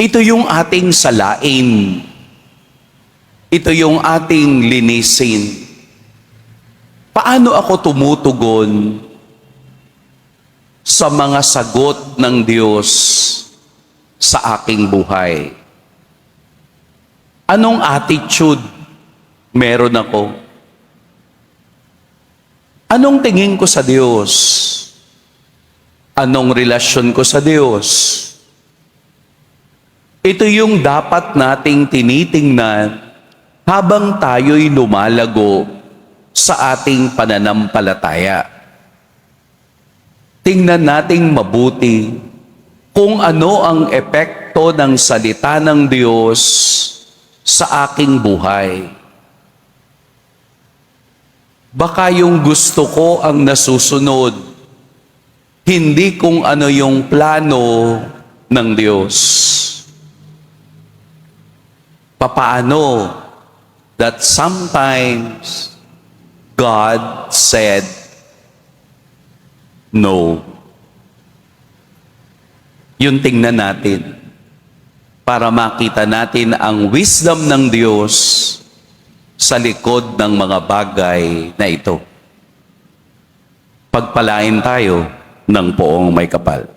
Ito yung ating salain. Ito yung ating linisin. Paano ako tumutugon sa mga sagot ng Diyos sa aking buhay? Anong attitude meron ako? Anong tingin ko sa Diyos? Anong relasyon ko sa Diyos? Ito yung dapat nating tinitingnan habang tayo'y lumalago sa ating pananampalataya. Tingnan nating mabuti kung ano ang epekto ng salita ng Diyos sa aking buhay. Baka yung gusto ko ang nasusunod, hindi kung ano yung plano ng Diyos. Papaano that sometimes God said no. Yun tingnan natin para makita natin ang wisdom ng Diyos sa likod ng mga bagay na ito. Pagpalain tayo ng poong may kapal.